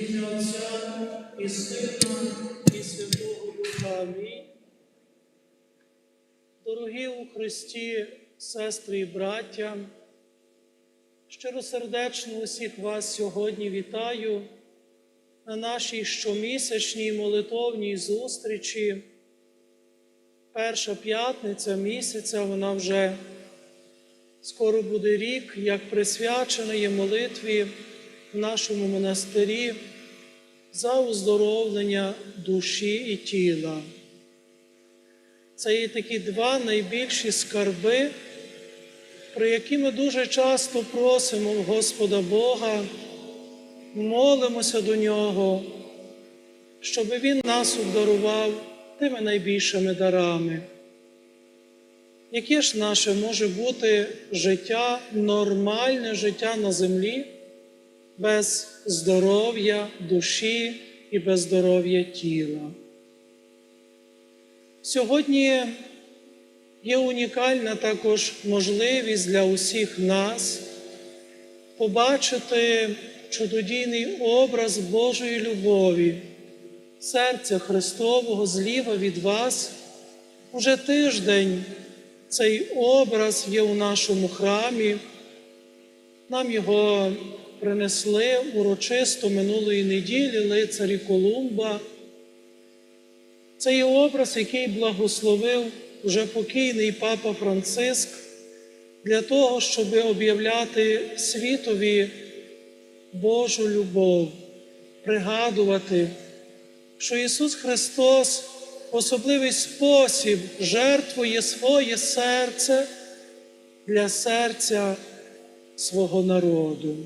Ім'я Отця і Сина, і Святого Духа. Амінь. Дорогі у Христі, сестри і браття, щиросердечно усіх вас сьогодні вітаю на нашій щомісячній молитовній зустрічі. Перша п'ятниця місяця, вона вже скоро буде рік, як присвячена є молитві в нашому монастирі за оздоровлення душі і тіла. Це є такі два найбільші скарби, про які ми дуже часто просимо Господа Бога, молимося до Нього, щоб Він нас обдарував тими найбільшими дарами. Яке ж наше може бути життя, нормальне життя на землі без здоров'я душі і без здоров'я тіла? Сьогодні є унікальна також можливість для усіх нас побачити чудодійний образ Божої любові, серця Христового зліва від вас. Уже тиждень цей образ є у нашому храмі. Нам його принесли урочисто минулої неділі лицарі Колумба. Це є образ, який благословив вже покійний папа Франциск для того, щоб об'являти світові Божу любов, пригадувати, що Ісус Христос в особливий спосіб жертвує своє серце для серця свого народу.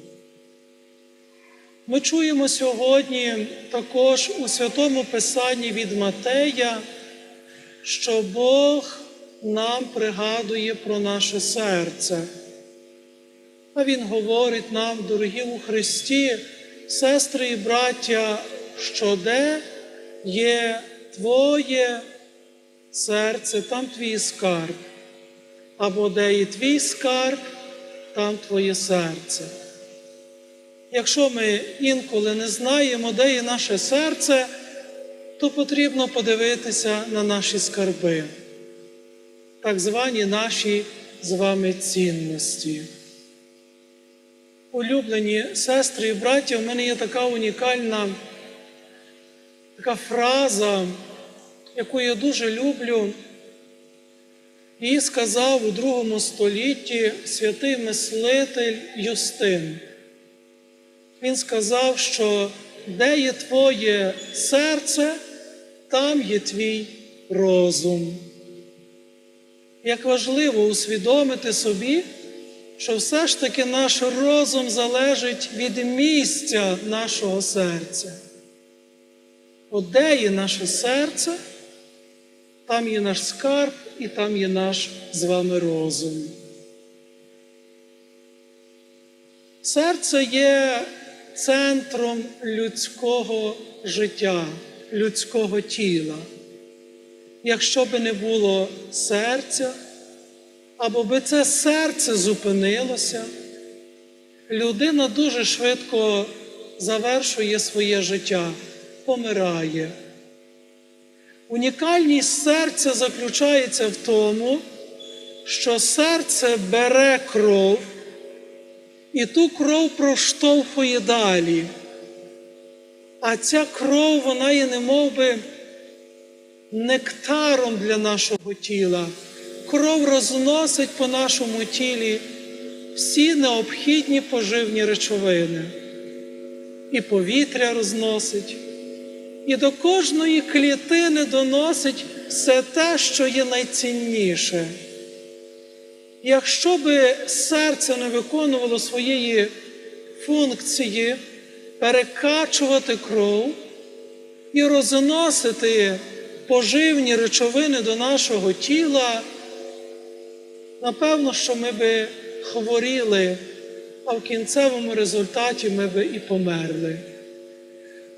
Ми чуємо сьогодні також у Святому Писанні від Матея, що Бог нам пригадує про наше серце. А Він говорить нам, дорогі у Христі, сестри і браття, що де є Твоє серце, там твій скарб, або де є твій скарб, там твоє серце. Якщо ми інколи не знаємо, де є наше серце, то потрібно подивитися на наші скарби, так звані наші з вами цінності. Улюблені сестри і браття, в мене є така унікальна така фраза, яку я дуже люблю. Її сказав у другому столітті святий мислитель Юстин. Він сказав, що де є твоє серце, там є твій розум. Як важливо усвідомити собі, що все ж таки наш розум залежить від місця нашого серця. От де є наше серце, там є наш скарб і там є наш з вами розум. Серце є центром людського життя, людського тіла. Якщо би не було серця, або би це серце зупинилося, людина дуже швидко завершує своє життя, помирає. Унікальність серця заключається в тому, що серце бере кров і ту кров проштовхує далі. А ця кров, вона є немов би нектаром для нашого тіла. Кров розносить по нашому тілі всі необхідні поживні речовини. І повітря розносить, і до кожної клітини доносить все те, що є найцінніше. Якщо би серце не виконувало своєї функції перекачувати кров і розносити поживні речовини до нашого тіла, напевно, що ми би хворіли, а в кінцевому результаті ми би і померли.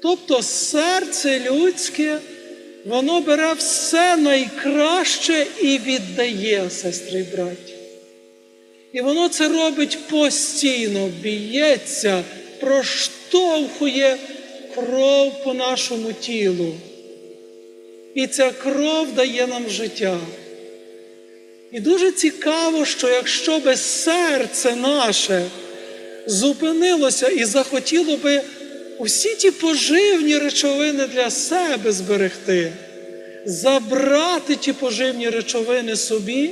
Тобто серце людське, воно бере все найкраще і віддає, сестри і браті. І воно це робить постійно, б'ється, проштовхує кров по нашому тілу. І ця кров дає нам життя. І дуже цікаво, що якщо би серце наше зупинилося і захотіло би усі ті поживні речовини для себе зберегти, забрати ті поживні речовини собі,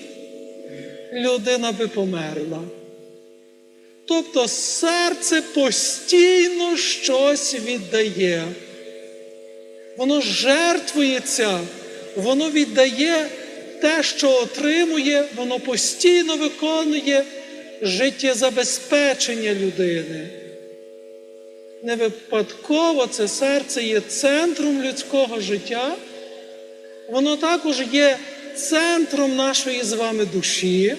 людина би померла. Тобто серце постійно щось віддає. Воно жертвується, воно віддає те, що отримує, воно постійно виконує життєзабезпечення людини. Не випадково це серце є центром людського життя, воно також є центром нашої з вами душі.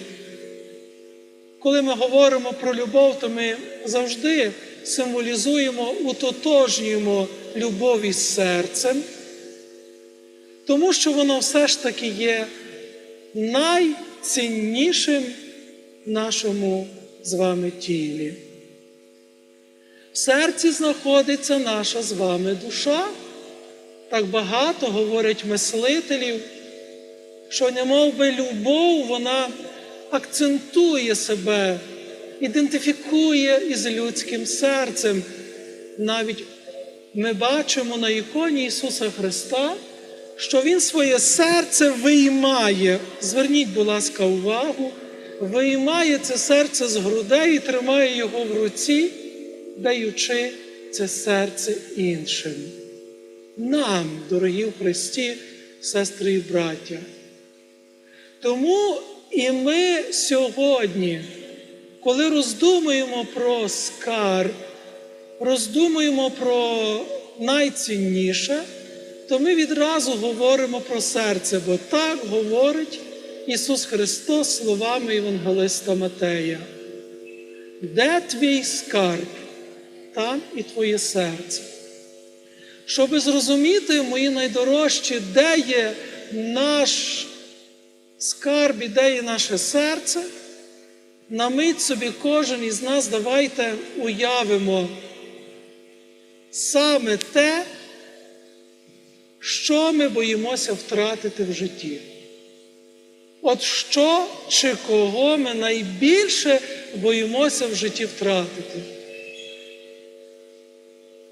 Коли ми говоримо про любов, то ми завжди символізуємо, утотожнюємо любов із серцем, тому що воно все ж таки є найціннішим в нашому з вами тілі. В серці знаходиться наша з вами душа. Так багато говорять мислителів, що немов би любов, вона акцентує себе, ідентифікує із людським серцем. Навіть ми бачимо на іконі Ісуса Христа, що Він своє серце виймає. Зверніть, будь ласка, увагу, виймає це серце з грудей і тримає його в руці, даючи це серце іншим. Нам, дорогі в Христі, сестри і браття. Тому і ми сьогодні, коли роздумуємо про скарб, роздумуємо про найцінніше, то ми відразу говоримо про серце, бо так говорить Ісус Христос словами Євангелиста Матея. Де твій скарб, там і твоє серце. Щоби зрозуміти, мої найдорожчі, де є наш скарб, і де є наше серце, на мить собі кожен із нас давайте уявимо саме те, що ми боїмося втратити в житті. От що чи кого ми найбільше боїмося в житті втратити.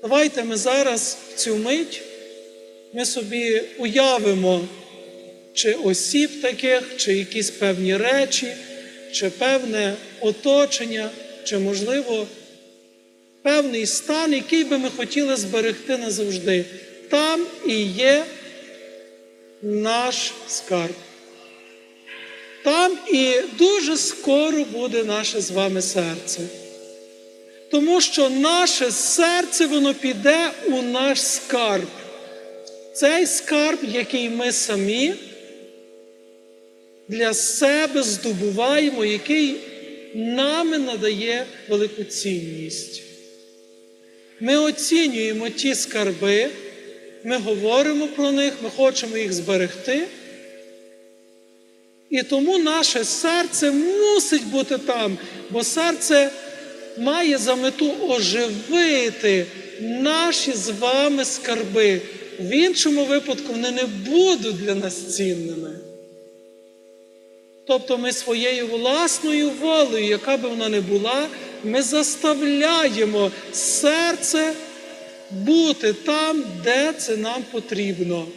Давайте ми зараз в цю мить ми собі уявимо, чи осіб таких, чи якісь певні речі, чи певне оточення, чи, можливо, певний стан, який би ми хотіли зберегти назавжди. Там і є наш скарб. Там і дуже скоро буде наше з вами серце. Тому що наше серце, воно піде у наш скарб. Цей скарб, який ми самі для себе здобуваємо, який нами надає велику цінність. Ми оцінюємо ті скарби, ми говоримо про них, ми хочемо їх зберегти. І тому наше серце мусить бути там, бо серце має за мету оживити наші з вами скарби. В іншому випадку вони не будуть для нас цінними. Тобто ми своєю власною волею, яка би вона не була, ми заставляємо серце бути там, де це нам потрібно.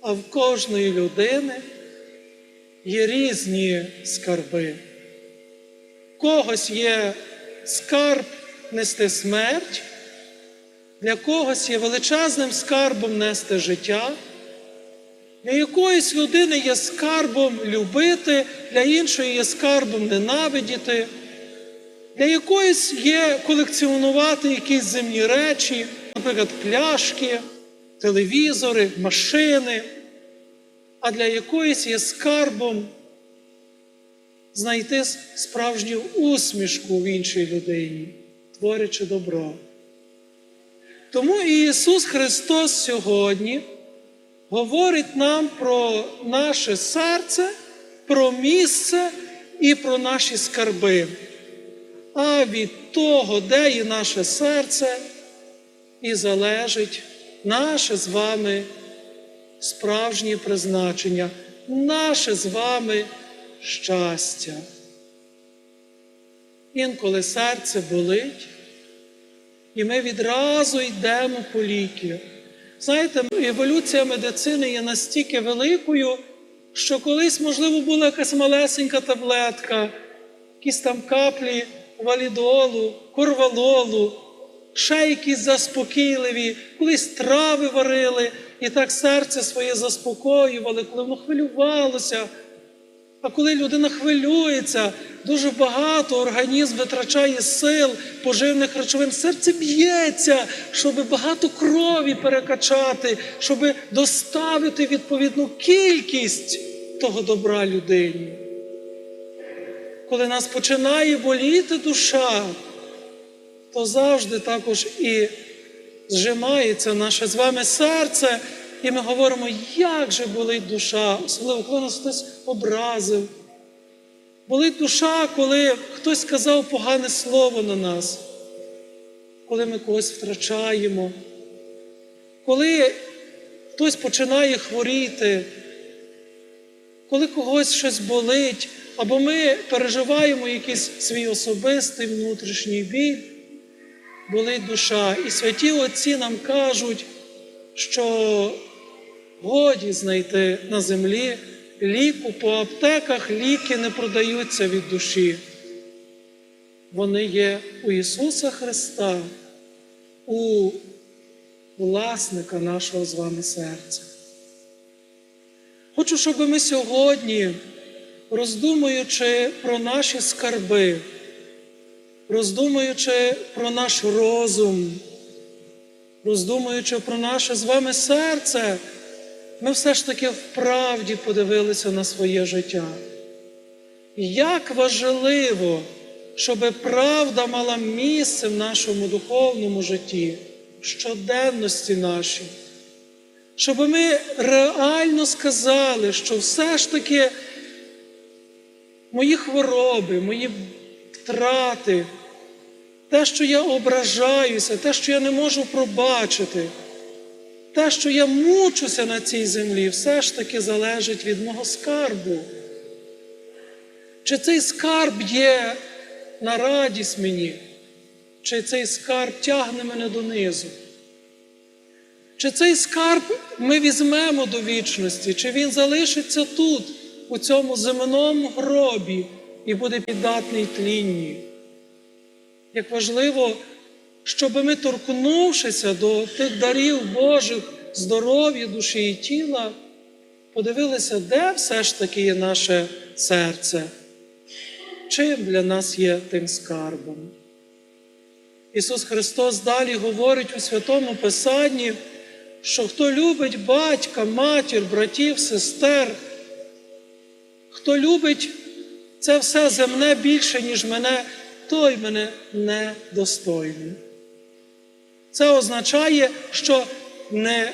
А в кожної людини є різні скарби. В когось є скарб нести смерть, для когось є величезним скарбом нести життя. Для якоїсь людини є скарбом любити, для іншої є скарбом ненавидіти, для якоїсь є колекціонувати якісь земні речі, наприклад, пляшки, телевізори, машини, а для якоїсь є скарбом знайти справжню усмішку в іншій людині, творячи добро. Тому Ісус Христос сьогодні говорить нам про наше серце, про місце і про наші скарби. А від того, де є наше серце, і залежить наше з вами справжнє призначення, наше з вами щастя. Інколи серце болить, і ми відразу йдемо по ліки. Знаєте, еволюція медицини є настільки великою, що колись, можливо, була якась малесенька таблетка, якісь там каплі валідолу, корвалолу, ще якісь заспокійливі, колись трави варили і так серце своє заспокоювали, коли воно хвилювалося. А коли людина хвилюється, дуже багато організм витрачає сил, поживних речовин, серце б'ється, щоб багато крові перекачати, щоб доставити відповідну кількість того добра людині. Коли нас починає боліти душа, то завжди також і зжимається наше з вами серце, і ми говоримо, як же болить душа, особливо коли нас хтось образив. Болить душа, коли хтось сказав погане слово на нас, коли ми когось втрачаємо, коли хтось починає хворіти, коли когось щось болить, або ми переживаємо якийсь свій особистий внутрішній біль, болить душа. І святі Отці нам кажуть, що годі знайти на землі ліку, по аптеках ліки не продаються від душі. Вони є у Ісуса Христа, у власника нашого з вами серця. Хочу, щоб ми сьогодні, роздумуючи про наші скарби, роздумуючи про наш розум, роздумуючи про наше з вами серце, ми все ж таки вправді подивилися на своє життя. Як важливо, щоб правда мала місце в нашому духовному житті, в щоденності нашій, щоб ми реально сказали, що все ж таки мої хвороби, мої втрати, те, що я ображаюся, те, що я не можу пробачити, те, що я мучуся на цій землі, все ж таки залежить від мого скарбу. Чи цей скарб є на радість мені, чи цей скарб тягне мене донизу? Чи цей скарб ми візьмемо до вічності, чи він залишиться тут, у цьому земному гробі, і буде піддатний тлінні? Як важливо, щоб ми, торкнувшися до тих дарів Божих, здоров'я, душі і тіла, подивилися, де все ж таки є наше серце, чим для нас є тим скарбом. Ісус Христос далі говорить у Святому Писанні, що хто любить батька, матір, братів, сестер, хто любить це все земне більше, ніж мене, той мене недостойний. Це означає, що не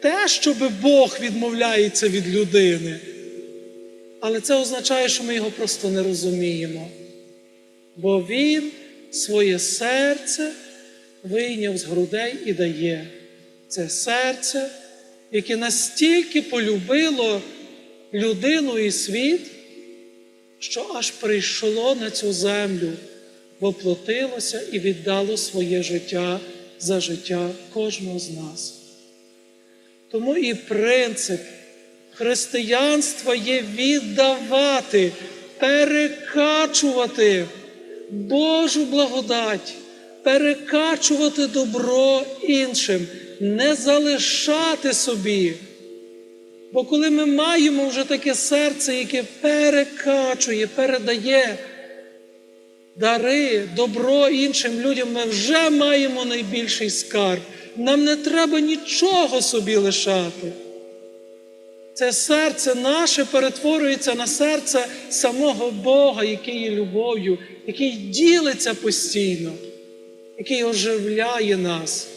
те, щоб Бог відмовляється від людини, але це означає, що ми його просто не розуміємо. Бо Він своє серце вийняв з грудей і дає. Це серце, яке настільки полюбило людину і світ, що аж прийшло на цю землю, воплотилося і віддало своє життя за життя кожного з нас. Тому і принцип християнства є віддавати, перекачувати Божу благодать, перекачувати добро іншим, не залишати собі. Бо коли ми маємо вже таке серце, яке перекачує, передає дари, добро іншим людям, ми вже маємо найбільший скарб. Нам не треба нічого собі лишати. Це серце наше перетворюється на серце самого Бога, який є любов'ю, який ділиться постійно, який оживляє нас.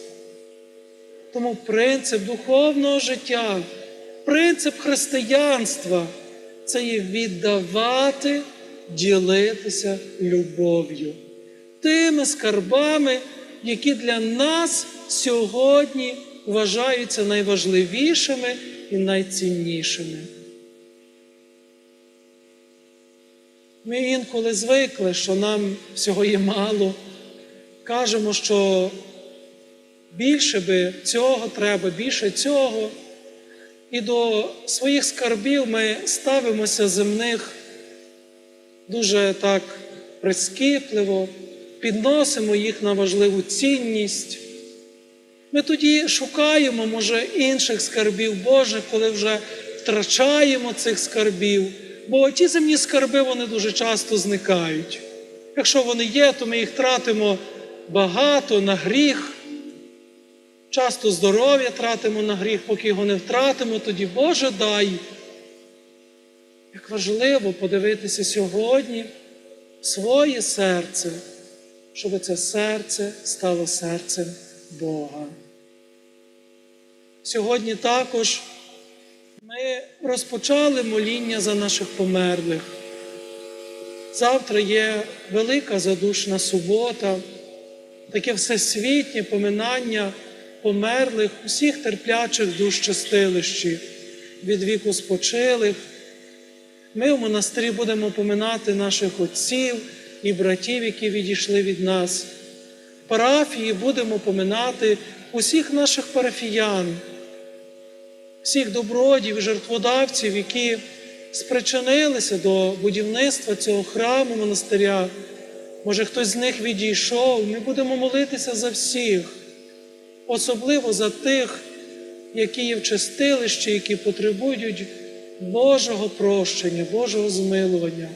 Тому принцип духовного життя, принцип християнства це є віддавати, ділитися любов'ю, тими скарбами, які для нас сьогодні вважаються найважливішими і найціннішими. Ми інколи звикли, що нам всього є мало. Кажемо, що більше би цього треба, більше цього. І до своїх скарбів ми ставимося земних дуже так прискіпливо, підносимо їх на важливу цінність. Ми тоді шукаємо, може, інших скарбів Божих, коли вже втрачаємо цих скарбів. Бо ті земні скарби вони дуже часто зникають. Якщо вони є, то ми їх тратимо багато на гріх. Часто здоров'я тратимо на гріх, поки його не втратимо, тоді Боже дай. Важливо подивитися сьогодні своє серце, щоб це серце стало серцем Бога. Сьогодні також ми розпочали моління за наших померлих. Завтра є велика задушна субота, таке всесвітнє поминання померлих, усіх терплячих душ чистилищі, від віку спочилих. Ми в монастирі будемо поминати наших отців і братів, які відійшли від нас. В парафії будемо поминати усіх наших парафіян, всіх добродів і жертводавців, які спричинилися до будівництва цього храму монастиря. Може, хтось з них відійшов. Ми будемо молитися за всіх, особливо за тих, які є в чистилищі, які потребують Божого прощення, Божого змилування.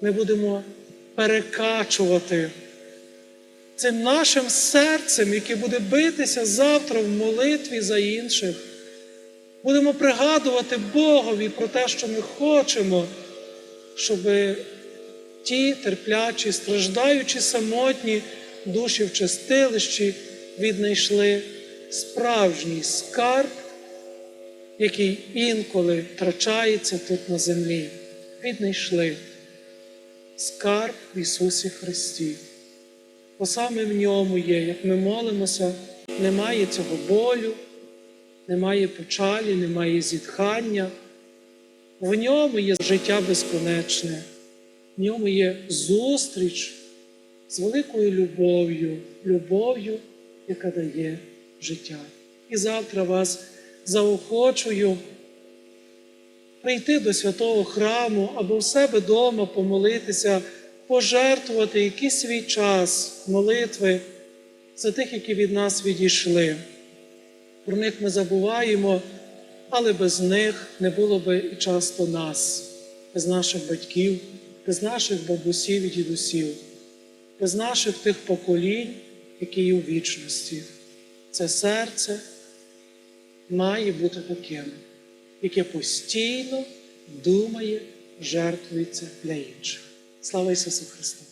Ми будемо перекачувати цим нашим серцем, яке буде битися завтра в молитві за інших. Будемо пригадувати Богові про те, що ми хочемо, щоб ті терплячі, страждаючі самотні душі в чистилищі віднайшли справжній скарб, який інколи втрачається тут на землі. Віднайшли скарб в Ісусі Христі. Бо саме в ньому є, як ми молимося, немає цього болю, немає печалі, немає зітхання. В ньому є життя безконечне, в ньому є зустріч з великою любов'ю, любов'ю, яка дає життя. І завтра вас заохочую прийти до святого храму або в себе вдома помолитися, пожертвувати якийсь свій час молитви за тих, які від нас відійшли. Про них ми забуваємо, але без них не було би і часто нас, без наших батьків, без наших бабусів і дідусів, без наших тих поколінь, які є у вічності. Це серце має бути таким, яке постійно думає, жертвується для інших. Слава Ісусу Христу!